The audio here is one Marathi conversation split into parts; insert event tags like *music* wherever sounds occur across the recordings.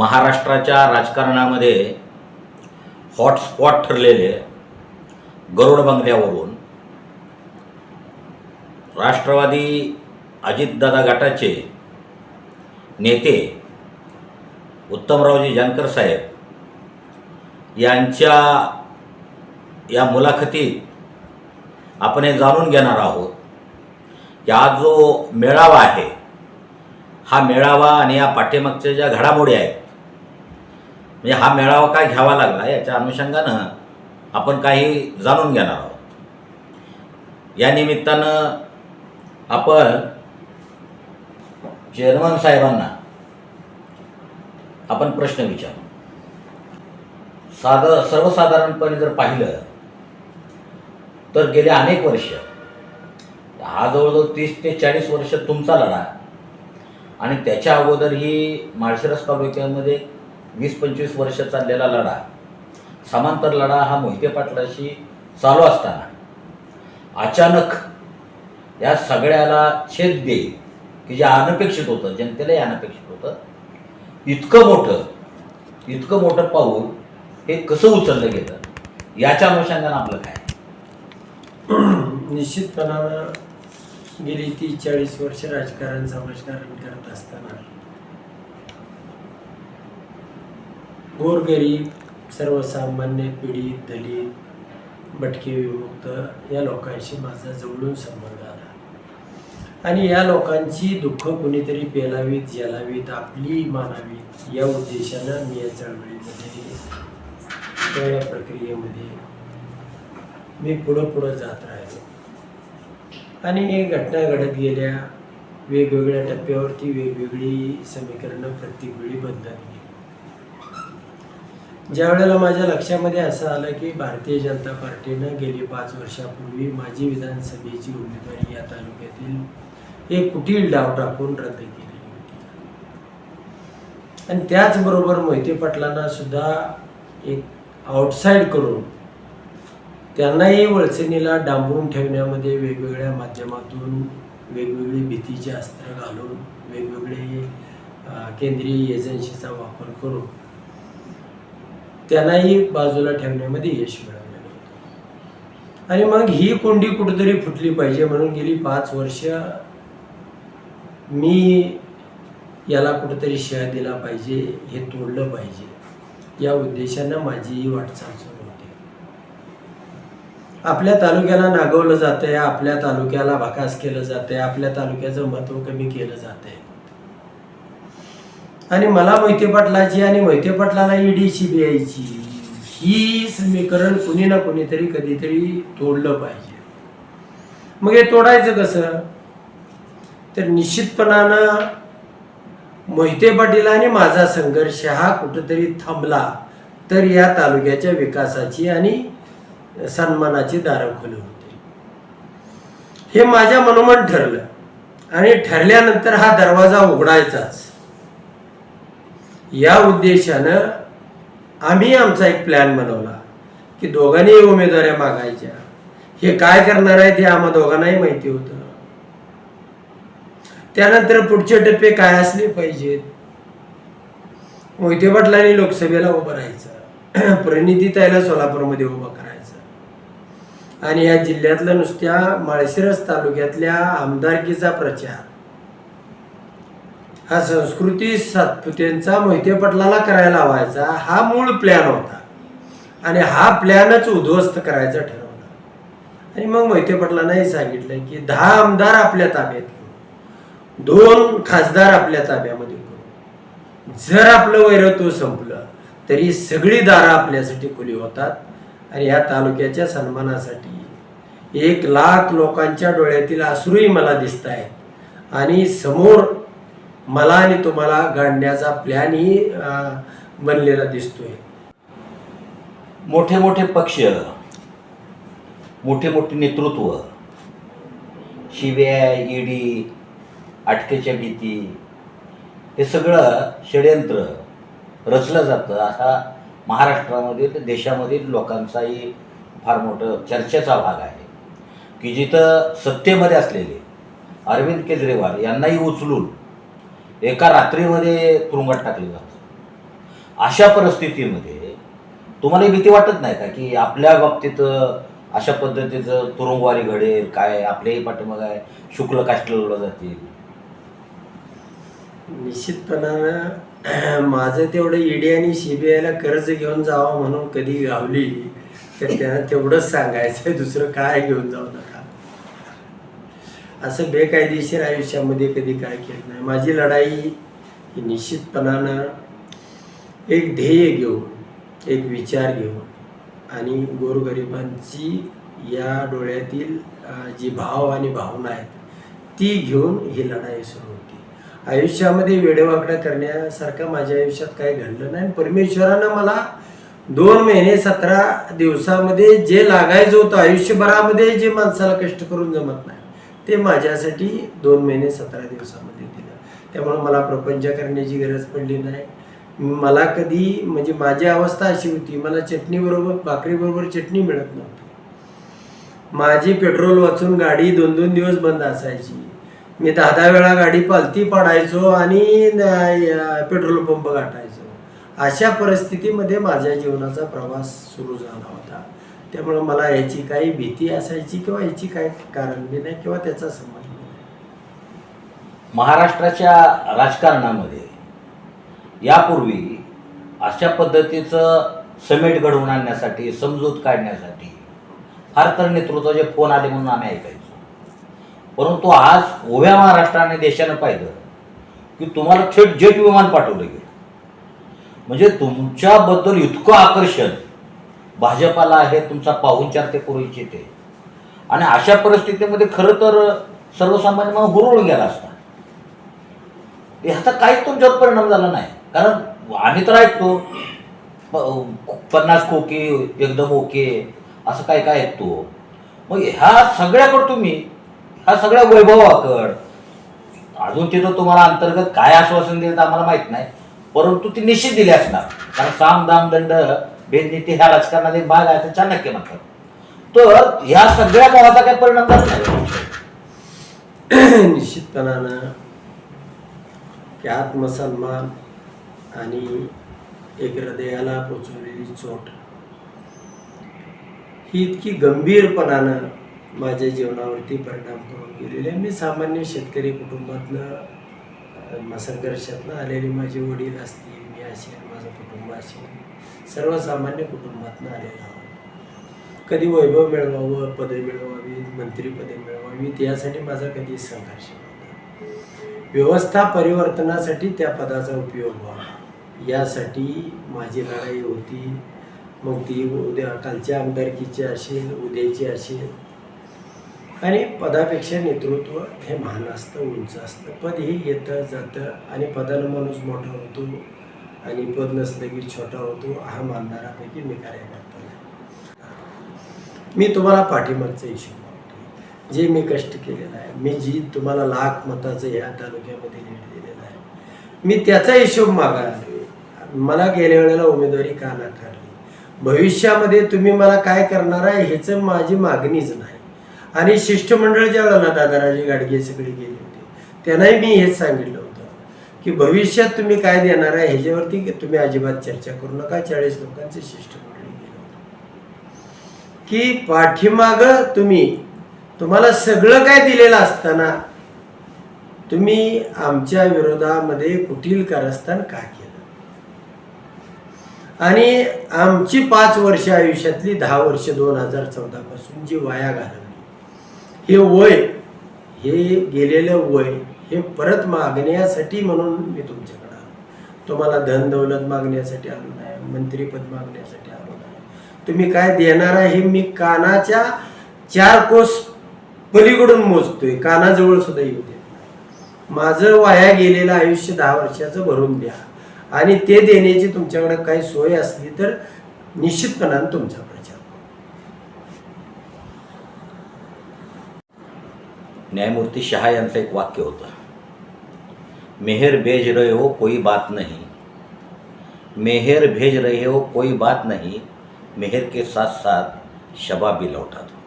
महाराष्ट्राच्या राजकारणामध्ये हॉटस्पॉट ठरलेले गरुड बंगल्यावरून राष्ट्रवादी अजितदादा गटाचे नेते उत्तमरावजी जानकर साहेब यांच्या या मुलाखतीत आपण हे जाणून घेणार आहोत की आज जो मेळावा आहे हा मेळावा आणि या पाठीमागच्या ज्या घडामोडी आहेत म्हणजे हा मेळावा काय घ्यावा लागला याच्या अनुषंगानं आपण काही जाणून घेणार आहोत. या निमित्तानं आपण चेअरमन साहेबांना आपण प्रश्न विचारू. साध सर्वसाधारणपणे जर पाहिलं तर गेले अनेक वर्ष हा जवळजवळ तीस ते चाळीस वर्ष तुमचा लढा. आणि त्याच्या अगोदर ही माळशिरस तालुक्यामध्ये वीस पंचवीस वर्ष चाललेला लढा. समांतर लढा हा मोहिते पाटलाशी चालू असताना. अचानक या सगळ्याला छेद दे की जे अनपेक्षित होतं जनतेलाही अनपेक्षित होतं. इतकं मोठं इतकं मोठं पाऊल हे कसं उचललं गेलं? याच्या अनुषंगानं आपलं काय? निश्चितपणानं गेली ती चाळीस वर्ष राजकारण समाजकारण करत असताना. गोरगरीब सर्वसामान्य पीडित दलित भटके विमुक्त या लोकांशी माझा जवळून संबंध आला. आणि या लोकांची दुःख कुणीतरी पेलावीत जेलावीत आपली मानावीत या उद्देशानं मी या चळवळीमध्ये या प्रक्रियेमध्ये मी पुढं पुढं जात राहिलो. आणि हे घटना घडत गेल्या वेगवेगळ्या टप्प्यावरती वेगवेगळी समीकरणं प्रत्येक वेळी बदलत गेली. ज्या वेळेला माझ्या लक्षामध्ये असं आलं की भारतीय जनता पार्टीनं गेली पाच वर्षापूर्वी माझी विधानसभेची उमेदवारी या तालुक्यातील एक कुटील डाव टाकून रद्द केलेली होती. आणि त्याचबरोबर मोहिते पाटलांना सुद्धा एक आउटसाईड करून त्यांनाही वळसेनीला डांबून ठेवण्यामध्ये वेगवेगळ्या माध्यमातून वेगवेगळी भीतीचे अस्त्र घालून वेगवेगळे केंद्रीय एजन्सीचा वापर करून त्यांनाही बाजूला ठेवण्यामध्ये यश मिळवलेलं होतं. आणि मग ही कोंडी कुठेतरी फुटली पाहिजे म्हणून गेली पाच वर्ष मी याला कुठेतरी शह दिला पाहिजे हे तोडलं पाहिजे. या उद्देशानं माझी ही वाटचाल सुरू होती. आपल्या तालुक्याला नागवलं जातंय आपल्या तालुक्याला भाकास केलं जातंय आपल्या तालुक्याचं महत्त्व कमी केलं जातंय. आणि मला मोहिते पाटलाची आणि मोहिते पाटलाला ईडी सीबीआयची ही समीकरण कुणी ना कुणीतरी कधीतरी तोडलं पाहिजे. मग हे तोडायचं कसं? तर निश्चितपणानं मोहिते पाटील आणि माझा संघर्ष हा कुठंतरी थांबला तर या तालुक्याच्या विकासाची आणि सन्मानाची दारं खुली होते. हे माझ्या मनोमन ठरलं आणि ठरल्यानंतर हा दरवाजा उघडायचाच. या उद्देशानं आम्ही आमचा एक प्लॅन बनवला की दोघांनी उमेदवाऱ्या मागायच्या. हे काय करणार आहेत हे आम्हा दोघांनाही माहिती होतं. त्यानंतर पुढचे टप्पे काय असले पाहिजेत? मोहिते पाटलांनी लोकसभेला उभं राहायचं. *clears throat* प्रणितीताईला सोलापूरमध्ये उभं करायचं. आणि या जिल्ह्यातल्या नुसत्या माळशिरस तालुक्यातल्या आमदारकीचा प्रचार. हा संस्कृती सातपुतेंचा मोहिते करायला लावायचा. हा मूळ प्लॅन होता. आणि हा प्लॅनच उद्ध्वस्त करायचा ठरवला. आणि मग मोहिते पाटलांनाही सांगितलं की दहा आमदार आपल्या ताब्यात घेऊ दोन खासदार आपल्या ताब्यामध्ये करू जर आपलं वैरत्व संपलं तरी सगळी दारं आपल्यासाठी खुली होतात. आणि या तालुक्याच्या सन्मानासाठी एक लाख लोकांच्या डोळ्यातील अश्रूही मला दिसत आहेत आणि समोर मला आणि तुम्हाला गाडण्याचा प्लॅनही बनलेला दिसतोय. मोठे मोठे पक्ष मोठे मोठे नेतृत्व शिव्याय ईडी अटकेच्या भीती हे सगळं षडयंत्र रचलं जातं. असा महाराष्ट्रामध्ये देशामधील लोकांचाही फार मोठं चर्चेचा भाग आहे. की जिथं सत्तेमध्ये असलेले अरविंद केजरीवाल यांनाही उचलून एका रात्रीमध्ये तुरुंगात टाकले जातं. अशा परिस्थितीमध्ये तुम्हाला भीती वाटत नाही का की आपल्या बाबतीत अशा पद्धतीचं तुरुंगवारी घडेल काय आपल्याही पाठीमाग आहे शुक्ल काष्टला जातील? निश्चितपणानं माझं तेवढं ईडी आणि सीबीआयला कर्ज घेऊन जावं म्हणून कधी गावली तर त्यांना तेवढंच सांगायचं दुसरं काय घेऊन जाऊ नका. असं बेकायदेशीर आयुष्यामध्ये कधी काय केलं नाही. माझी लढाई ही निश्चितपणानं एक ध्येय घेऊन एक विचार घेऊन आणि गोरगरिबांची या डोळ्यातील जी भाव आणि भावना आहेत ती घेऊन ही लढाई सुरू होती. आयुष्यामध्ये वेडेवाकडा करण्यासारखं माझ्या आयुष्यात काही घडलं नाही. परमेश्वरानं मला दोन महिने सतरा दिवसामध्ये जे लागायचं होतं आयुष्यभरामध्ये जे माणसाला कष्ट करून जमत नाही. ते माझ्यासाठी दोन महिने सतरा दिवसामध्ये दिलं. त्यामुळे मला प्रपंच करण्याची गरज पडली नाही. मला कधी म्हणजे माझी अवस्था अशी होती मला चटणीबरोबर भाकरीबरोबर चटणी मिळत नव्हती. माझी पेट्रोल वाचून गाडी दोन दोन दिवस बंद असायची. मी दहा दहा वेळा गाडी पालती पाडायचो आणि पेट्रोल पंप गाठायचो. अशा परिस्थितीमध्ये माझ्या जीवनाचा प्रवास सुरू झाला होता. त्यामुळं मला याची काही भीती असायची किंवा याची काही कारण बी नाही किंवा त्याचा संबंध नाही. महाराष्ट्राच्या राजकारणामध्ये यापूर्वी अशा पद्धतीचं समेट घडवून आणण्यासाठी समजूत काढण्यासाठी फार तर नेतृत्वाचे फोन आले म्हणून आम्ही ऐकायचो. परंतु आज उभ्या महाराष्ट्राने देशानं पाहिलं की तुम्हाला थेट जेट विमान पाठवलं गेलं. म्हणजे तुमच्याबद्दल इतकं आकर्षण भाजपाला आहे तुमचा पाहुणचार ते करू इच्छिते. आणि अशा परिस्थितीमध्ये खरं तर सर्वसामान्य मग हुरळून गेला असता. ह्याचा काहीच तुमच्यावर परिणाम झाला नाही. कारण आम्ही तर ऐकतो पन्नास खोके एकदम ओके असं काय काय ऐकतो. मग ह्या सगळ्याकडं तुम्ही ह्या सगळ्या वैभवाकड अजून तिथं तुम्हाला अंतर्गत काय आश्वासन दिलं तर आम्हाला माहीत नाही परंतु ती निश्चित दिली असणार. कारण साम दाम दंड भेदनीती ह्या राजकारणाचा एक भाग आहे असं चाणक्य म्हणतात. तर ह्या सगळ्या मोहाचा काही परिणाम झाला नाही. *clears throat* निश्चितपणानं की आत्मसन्मान आणि एक हृदयाला पोचवलेली चोट ही इतकी गंभीरपणानं माझ्या जीवनावरती परिणाम करून गेलेली आहे. मी सामान्य शेतकरी कुटुंबातनं संघर्षातनं आलेले माझे वडील असतील मी असेल माझं कुटुंब असेल. सर्वसामान्य कुटुंबातनं आलेला आहोत. कधी वैभव मिळवावं पदे मिळवावीत मंत्रीपदे मिळवावीत यासाठी माझा कधी संघर्ष नव्हता. व्यवस्था परिवर्तनासाठी त्या पदाचा उपयोग व्हावा. यासाठी माझी लढाई होती. मग ती उद्या कालच्या आमदारकीची असेल उद्याची असेल. आणि पदापेक्षा नेतृत्व हे महान असतं उंच असतं. पद हे येतं जातं आणि पदानं माणूस मोठा होतो. आणि पद नसलं की छोटा होतो हा मानणारापैकी मी कार्यकर्ता नाही. मी तुम्हाला पाठिंबाचा इशू मागतो जे मी कष्ट केलेलं आहे मी जी तुम्हाला लाख मताचं ह्या तालुक्यामध्ये लीड दिलेलं आहे मी त्याचा हिशोब मागायला मला गेल्या वेळेला उमेदवारी का नाकारली? भविष्यामध्ये तुम्ही मला काय करणार आहे ह्याचं माझी मागणीच नाही. आणि शिष्टमंडळ ज्या वेळेला दादाराजे गाडगे सगळे गेले होते त्यांनाही मी हेच सांगितलं होतं. की भविष्यात तुम्ही काय देणार आहे ह्याच्यावरती तुम्ही अजिबात चर्चा करू नका. चाळीस लोकांचे शिष्टमंडळी गेलं की पाठीमाग तुम्ही तुम्हाला सगळं काय दिलेलं असताना तुम्ही आमच्या विरोधामध्ये कुटील कारस्थान का केलं? आणि आमची पाच वर्ष आयुष्यातली दहा वर्ष दोन हजार चौदा पासून जी वाया घालवली हे वय हे गेलेलं वय हे परत मागण्यासाठी म्हणून मी तुमच्याकडे आलो. तुम्हाला धन दौलत मागण्यासाठी आलो नाही मंत्रीपद मागण्यासाठी आलो नाही. तुम्ही काय देणार आहे हे मी कानाच्या चार कोस पलीकडून मोजतोय. कानाजवळ सुद्धा येऊ देत नाही. माझं वाया गेलेलं आयुष्य दहा वर्षाचं भरून द्या. आणि ते देण्याची तुमच्याकडे काही सोय असली तर निश्चितपणानं तुमचा प्रचार न्यायमूर्ती शहा यांचं एक वाक्य होतं. मेहर भेज रहे हो कोई बात नहीं। मेहर भेज रहे हो कोई बात नहीं। मेहर के साथ साथ शबा भी लौटा दो।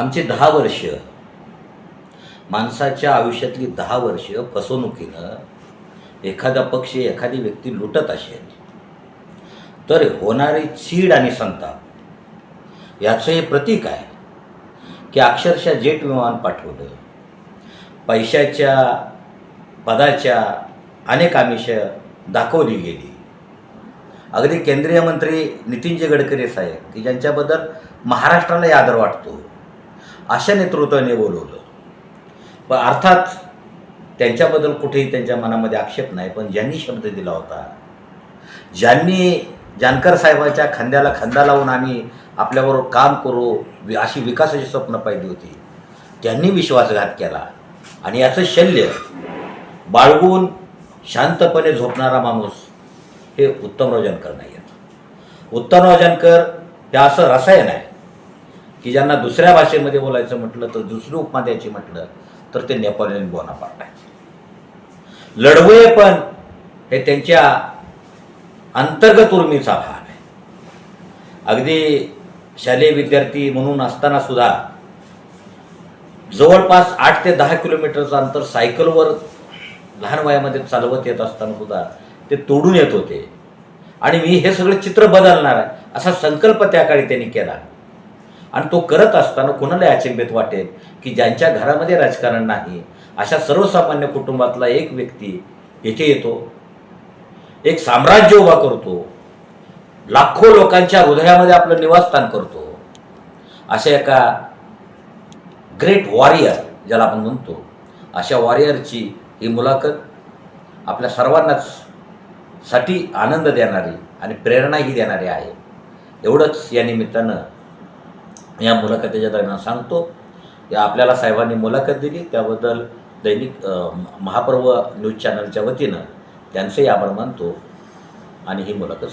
आमचे दहा वर्ष माणसाच्या आयुष्यातली दहा वर्ष फसवणुकीनं एखादा पक्ष एखादी व्यक्ती लुटत असेल तर होणारी चीड आणि संताप याचं हे प्रतीक आहे की अक्षरशः जेट विमान पाठवलं पैशाच्या पदाच्या अनेक आमिष दाखवली गेली. अगदी केंद्रीय मंत्री नितीनजी गडकरी साहेब की ज्यांच्याबद्दल महाराष्ट्रालाही आदर वाटतो अशा नेतृत्वाने बोलवलं. पण अर्थात त्यांच्याबद्दल कुठेही त्यांच्या मनामध्ये आक्षेप नाही पण ज्यांनी शब्द दिला होता ज्यांनी जानकर साहेबाच्या खांद्याला खांदा लावून आम्ही आपल्याबरोबर काम करू वि- अशी विकासाची स्वप्न पाहिली होती त्यांनी विश्वासघात केला. आणि याचं शल्य बाळगून शांतपणे झोपणारा माणूस हे उत्तमराव जानकर नाही आहेत. उत्तमराव जानकर हे असं रसायन आहे की ज्यांना दुसऱ्या भाषेमध्ये बोलायचं म्हटलं तर दुसरी उपमा द्यायची म्हटलं तर ते नेपोलियन बोनापार्ट आहे लढवये पण हे त्यांच्या अंतर्गत उर्मीचा भाग आहे. अगदी शालेय विद्यार्थी म्हणून असताना सुद्धा जवळपास आठ ते दहा किलोमीटरचं अंतर सायकलवर लहान वयामध्ये चालवत येत असताना सुद्धा ते तोडून येत होते. आणि मी हे सगळं चित्र बदलणार आहे असा संकल्प त्या काळी त्यांनी केला. आणि तो करत असताना कुणाला अचंबित वाटेल की ज्यांच्या घरामध्ये राजकारण नाही अशा सर्वसामान्य कुटुंबातला एक व्यक्ती येथे येतो एक साम्राज्य उभा करतो लाखो लोकांच्या हृदयामध्ये आपलं निवासस्थान करतो. अशा एका ग्रेट वॉरियर ज्याला आपण म्हणतो अशा वॉरियरची ही मुलाखत आपल्या सर्वांनाच साठी आनंद देणारी आणि प्रेरणाही देणारी आहे. एवढंच या निमित्तानं या मुलाखतीच्या दरम्यान सांगतो. या आपल्याला साहेबांनी मुलाखत दिली. त्याबद्दल दैनिक महापर्व न्यूज चॅनलच्या वतीनं त्यांचंही आभार मानतो आणि ही मुलाखत